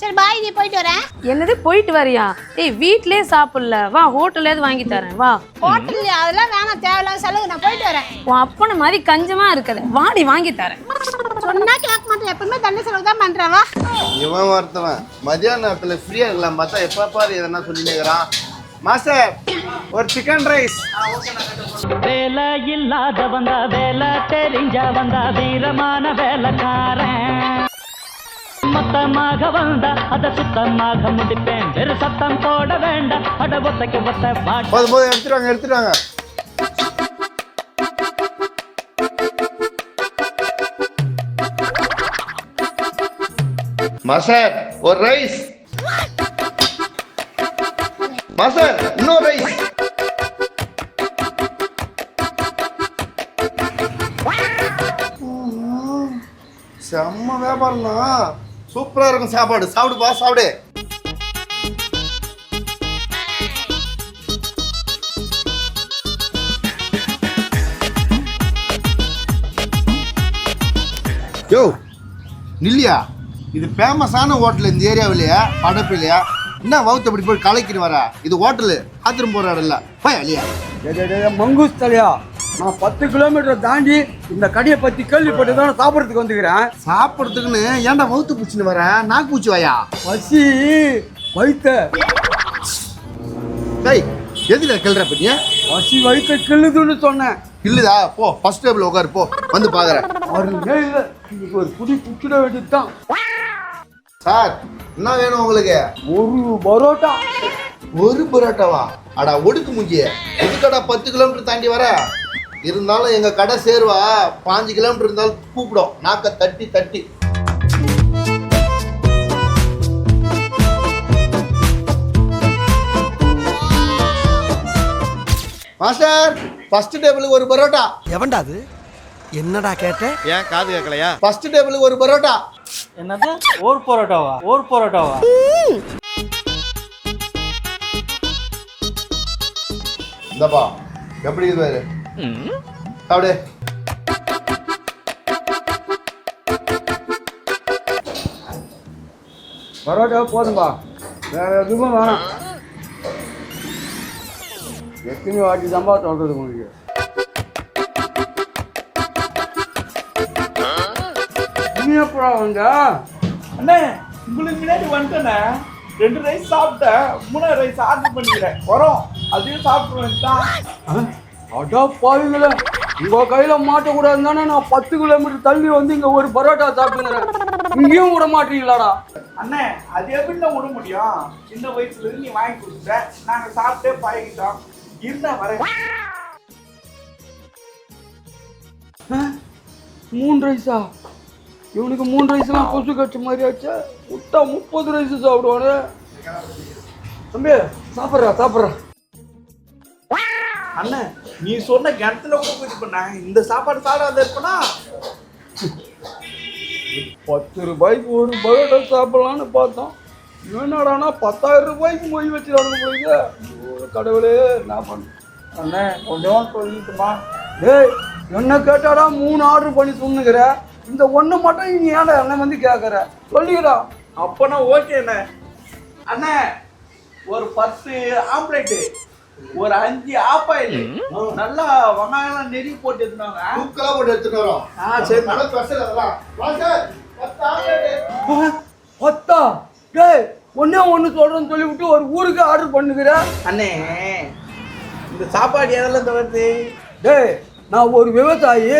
சரி பாய் நீ போயிட்டு வரேன் என்னது போயிட்டு வரியா? ஏய் வீட்லயே சாப்பிடல. வா ஹோட்டல்ல வாங்கி தரேன் வா. ஹோட்டல் அதெல்லாம் வேணாம் தேவையில்லாத செலவு. நான் போயிட்டு வரேன். உன் அப்பன மாதிரி கஞ்சமா இருக்குது வாடி வாங்கி தரேன். சொன்னா கேட்க மாட்டேன். எப்பவுமே தண்ணி செலவு தான் பண்றேன் வா. இவன் ஒருத்தவன். மதியான நேரத்துல ஃப்ரீயா இருக்கலாம். பார்த்தா எப்ப பாரு எதனா சொல்லிட்டு இருக்கிறான். மாஸ்டர் ஒரு சிக்கன் ரைஸ் வேலை இல்லாத வந்தா வேலை தெரிஞ்ச வந்தா வீரமான வேலைக்காரன். மொத்தமாக வந்தா அத சுத்தமாக முடிப்பேன். வெறு சத்தம் போட வேண்டாம். அட ஒத்தைக்கு ஒத்த பாட்டு. போதும் போதும் எடுத்துருவாங்க எடுத்துருவாங்க மாஸ்டர் ஒரு ரைஸ். மாஸ்டர் இன்னொரு ரைஸ். செம்ம வியாபாரம்னா சூப்பரா இருக்கும் சாப்பாடு. சாப்பிடுப்பா சாப்பிடு. யோ நில்லியா? இது ஃபேமஸான ஹோட்டல் இந்த ஏரியாவிலையா படப்பிலையா. என்ன வவுத்து அப்படி போய் கலைக்கிட்டு வர? இது ஹோட்டலு பாத்ரூம் போகிற இடம் இல்லை போய் அழியா மங்கூஸ் தலையா நான் பத்து கிலோமீட்டர் தாண்டி இந்த கடையை பத்தி கேள்விப்பட்டு தான் சாப்பிட்றதுக்கு வந்துக்கிறேன். சாப்பிட்றதுக்குன்னு ஏன்டா வவுத்து பூச்சின்னு வர? நாக்கு பூச்சி வாயா? பசி வயித்த. டேய் எதுல கிளற பண்ணியா பசி வயித்த கிள்ளுதுன்னு சொன்னேன். இல்லைதா போ ஃபர்ஸ்ட் டேபிள் உட்காரு போ. வந்து பார்க்குறேன் அருமே இல்லை. இன்னைக்கு ஒரு குடி குச்சிட வேண்டியது தான் சார் என்ன வேணும் உங்களுக்கு? ஒரு பரோட்டா. ஒரு பரோட்டாவா? அடா ஒடுக்கு முஞ்சிய. எதுக்கடா பத்து கிலோமீட்டர் தாண்டி வர? இருந்தாலும் எங்க கடை சேருவா பாஞ்சு கிலோமீட்டர் இருந்தாலும் கூப்பிடும். நாக்க தட்டி தட்டி. மாஸ்டர் ஃபர்ஸ்ட் டேபிளுக்கு ஒரு பரோட்டா. எவன்டா அது? என்னடா கேட்ட? ஏன் காது கேட்கலையா? ஃபர்ஸ்ட் டேபிளுக்கு ஒரு பரோட்டா. என்னது? ஓர் பரோட்டாவா? ஓர் பரோட்டாவா? இந்தப்பா எப்படி இது சாப்பிடு. பரோட்டா போதும்பா. வேற எதுவும் வேணாம். எத்தனை வாட்டி தான்பா சொல்றது உங்களுக்கு. எப்படா வந்த? அண்ணே உங்களுக்கு முன்னாடி வந்துட்டேண்ணே ரெண்டு ரைஸ் சாப்பிட்டேன். மூணாவது ரைஸ் ஆர்டர் பண்ணிக்கிறேன். வரோம். அதையும் சாப்பிட்டு வந்துட்டான் அடா பாருங்களே உங்க கையில மாட்டக்கூடாது தானே நான் பத்து கிலோமீட்டர் தள்ளி வந்து இங்க ஒரு பரோட்டா சாப்பிட்டுங்கிறேன் இங்கேயும் விட மாட்டீங்களாடா. அண்ணே அது எப்படிண்ணே விட முடியும்? சின்ன வயசுல இருந்து நீ வாங்கி கொடுத்த நாங்க சாப்பிட்டே பழகிட்டோம். இருந்தா வரேன் மூணு ரைஸா இவனுக்கு மூணு ரைஸ்லாம் கொசு கட்சி மாதிரி ஆச்சா. விட்டா முப்பது ரைஸ் சாப்பிடுவானே. தம்பி சாப்பிட்றா சாப்பிட்றா. அண்ணே நீ சொன்ன கிணத்துல கூட போயிட்டு பண்ண இந்த சாப்பாடு சாப்பிடாத இருப்பனா பத்து ரூபாய்க்கு ஒரு பரோட்டா சாப்பிடலான்னு பார்த்தோம். என்னடானா பத்தாயிரம் ரூபாய்க்கு மொய் வச்சுருவாங்க போயிங்க ஐயோ, கடவுளே என்ன பண்ண அண்ணே கொஞ்சம் சொல்லிட்டுமா? டேய் என்ன கேட்டாடா மூணு ஆர்டர் பண்ணி சொன்னுங்கிற இந்த ஒன்று மட்டும் நீ ஏன்டா என்ன வந்து கேட்குற சொல்லிக்கிறா அப்பனா ஓகே அண்ணே. அண்ணே ஒரு பத்து ஆம்லேட்டு. ஒரு அஞ்சு ஆப்பாயில் நல்லா வெங்காயம் நெறி போட்டு இருந்தாங்க தூக்கலா போட்டு எடுத்துட்டு வரோம். ஆ சரி. நல்ல ஸ்பெஷல் அதெல்லாம். வா சார் பத்து ஆம்லெட் பத்தா டேய் ஒன்றே ஒன்று சொல்கிறேன்னு சொல்லிவிட்டு ஒரு ஊருக்கு ஆர்டர் பண்ணுகிற? அண்ணே இந்த சாப்பாடு எதெல்லாம் வருது டேய் நான் ஒரு விவசாயி.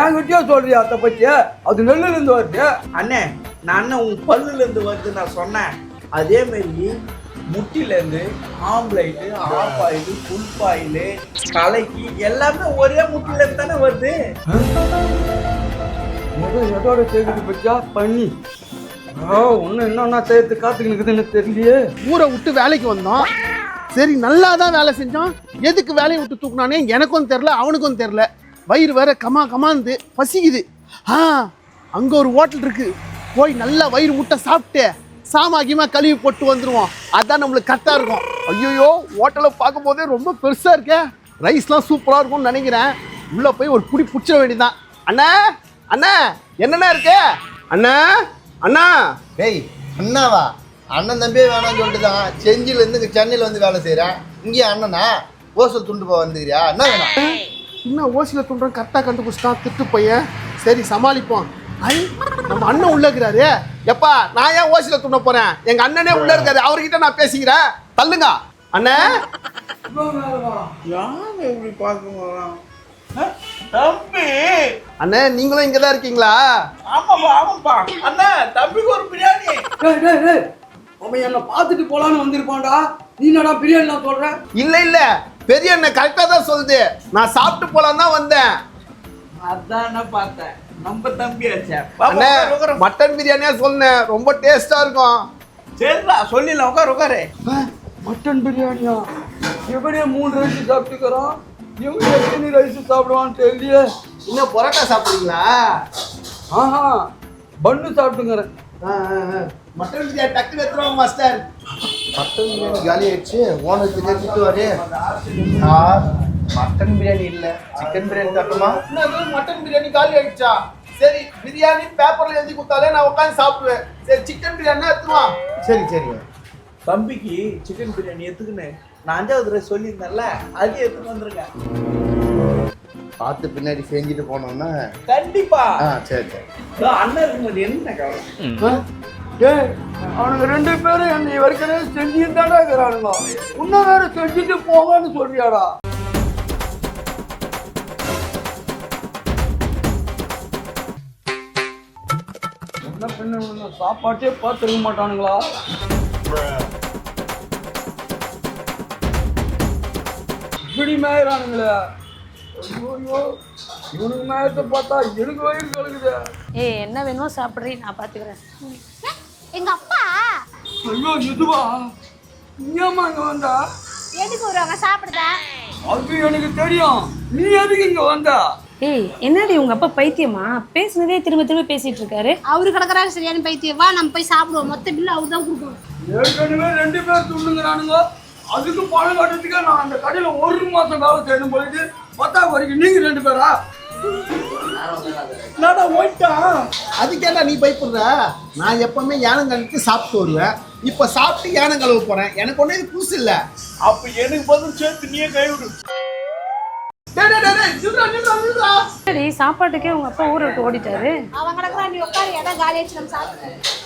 என்கிட்டயே சொல்றியா அதை பற்றி அது நெல்லுலேருந்து வருது. அண்ணே நான் அண்ணன் உன் பல்லுல இருந்து வருது நான் சொன்னேன். அதே மாதிரி முட்டில இருந்து omelette half oil full oil கலக்கி எல்லாமே ஒரே முட்டில இருந்து தானே வருது. முதல் எதோட சேர்க்குது பச்சா? பண்ணி. ஆ ஒன்றும் என்னன்னா சேர்த்து காத்துக்கினுக்குதுன்னு தெரியலையே. ஊரை விட்டு வேலைக்கு வந்தோம் சரி நல்லா தான் வேலை செஞ்சோம் எதுக்கு வேலையை விட்டு தூக்குனானே? எனக்கும் தெரில அவனுக்கும் தெரில வயிறு வேற கமா கமாந்து பசிக்குது. ஆ அங்கே ஒரு ஹோட்டல் இருக்கு. போய் நல்லா வயிறு முட்டை சாப்பிட்டு சாமாக்கியமா கழுவி போட்டு வந்துருவோம். அதான் நம்மளுக்கு கரெக்டாக இருக்கும். ஐயோ ஹோட்டலை பார்க்கும்போதே ரொம்ப பெருசாக இருக்கே. ரைஸ்லாம் சூப்பராக இருக்கும்னு நினைக்கிறேன். உள்ளே போய் ஒரு புடி பிடிச்சிட வேண்டியதுதான். அண்ணா அண்ணா என்னண்ணா இருக்கு? அண்ணா அண்ணா. டேய் அண்ணாவா? அண்ணன் தம்பியே வேணாம்னு சொல்லிட்டு தான் செஞ்சிலேருந்து இங்கே சென்னையில் வந்து வேலை செய்கிறேன் இங்கேயும் அண்ணனா? ஓசல் துண்டு போக வந்துக்கிறியா என்ன வேணும். என்ன ஓசில துண்டுறோம் கரெக்டாக கண்டுபிடிச்சிட்டான் திட்டு பையன். சரி சமாளிப்போம். நம்ம அண்ணன் உள்ள இருக்கிறாரு. எப்பா நான் ஏன் ஓசில துண்ண போறேன்? எங்க அண்ணனே உள்ள இருக்காரு. அவர்கிட்ட நான் பேசிக்கிறேன். தள்ளுங்க. அண்ணே. யார் எப்படி பார்க்க போறான் தம்பி. அண்ணே நீங்களும் இங்க தான் இருக்கீங்களா? ஆமாப்பா ஆமாப்பா. அண்ணா தம்பிக்கு ஒரு பிரியாணி. டேய் டேய் டேய் அவன் என்னை பார்த்துட்டு போலான்னு வந்திருப்பான்டா. நீ என்னடா பிரியாணி நான் சொல்ற? இல்ல இல்ல. பெரிய அண்ணன் கரெக்டா தான் சொல்லுது. நான் சாப்பிட்டு போலாம் தான் வந்தேன். அதான் பார்த்தேன். நம்ம தம்பி ஆச்சே. அண்ணே மட்டன் பிரியாணியா சொன்னேன் ரொம்ப டேஸ்டா இருக்கும். சரிடா சொல்லிடலாம். உட்காரு உட்காரு மட்டன் பிரியாணியா? இவனே மூணு ரைஸ் சாப்பிட்டுக்கிறான் இவன் எத்தனை ரைஸ் சாப்பிடுவான்னு தெரியல இன்னும் பரோட்டா சாப்பிடுறீங்களா? ஆஹா பன்னு சாப்பிட்டுங்கிறேன் மட்டன் பிரியாணி டக்குனு எடுத்துருவாங்க மாஸ்டர் மட்டன் பிரியாணி காலி ஆயிடுச்சு. ஓனருக்கு திட்டுவாரு மட்டன் பிரியாணி இல்லை. சிக்கன் பிரியாணி தட்டுமா மட்டன் பிரியாணி காலி ஆயிடுச்சா? சரி பிரியாணி பேப்பர்ல எழுதி கொடுத்தாலே நான் உட்காந்து சாப்பிடுவேன். சரி சிக்கன் பிரியாணி எடுத்துவா சரி சரிங்க தம்பிக்கு சிக்கன் பிரியாணி எடுத்துக்கின்னு நான் அஞ்சாவது தடவை சொல்லியிருந்தேன்ல அது எடுத்துட்டு வந்துருங்க. பார்த்து பின்னாடி செஞ்சுட்டு போனோம்னா கண்டிப்பா. ஆ சரி சரி. இதோ அண்ணன் இருக்கும்போது என்ன கவலை? டேய் அவனுங்க ரெண்டு பேரும் என்னை ஏற்கனவே செஞ்சுட்டு தானே இருக்கிறானுங்க. இன்னும் வேற செஞ்சுட்டு போங்கன்னு சொல்றியாடா? என்ன பண்ண சாப்பாட்டே பார்த்துருக்க மாட்டானுங்களா? இப்படி மேயிறானுங்களே. ஐயோ இவனுக்கு மேயத்தை பார்த்தா எனக்கு வயிறு கலக்குது. ஏய் என்ன வேணுமோ சாப்பிட்றீ நான் பார்த்துக்கிறேன். எங்க அப்பா? ஐயோ இதுவா? நீயாம்மா இங்க வந்தா? எதுக்கு வருவாங்க சாப்பிடுதேன் அது எனக்கு தெரியும். நீ எதுக்கு இங்க வந்த? ஏய் என்னடி உங்க அப்பா பைத்தியமா? பேசுனதே திரும்ப திரும்ப பேசிட்டு இருக்காரு. அவரு கிடக்குறாரு சரியான பைத்தியம். வா நம்ம போய் சாப்பிடுவோம். மொத்த பில்லு அவர் தான் கொடுக்கணும். ஏற்கனவே ரெண்டு பேர் துண்ணுங்கிறானுங்க அதுக்கு பணம் கட்டுறதுக்கு நான் அந்த கடையில ஒரு மாசம் வேலை செய்யணும் போயிட்டு பத்தா வரைக்கும் நீங்க ரெண்டு பேரா? என்னடா ஓயிட்டான் அதுக்கேடா நீ பயப்படுற? நான் எப்பவுமே யானங்களுக்கு சாப்பிட்டு வருவேன். இப்போ சாப்பிட்டு யானம் கழுவ போறேன். எனக்கு ஒண்ணு இது புதுசு இல்ல. அப்ப எனக்கு பதில் சேர்த்து நீயே கைவிடு. சரி சாப்பாட்டுக்கே உங்க அப்பா ஊரை விட்டு ஓடிட்டாரு அவங்க நீ உட்காரு. இடம் காலி ஆச்சு நம்ம சாப்பிட்டு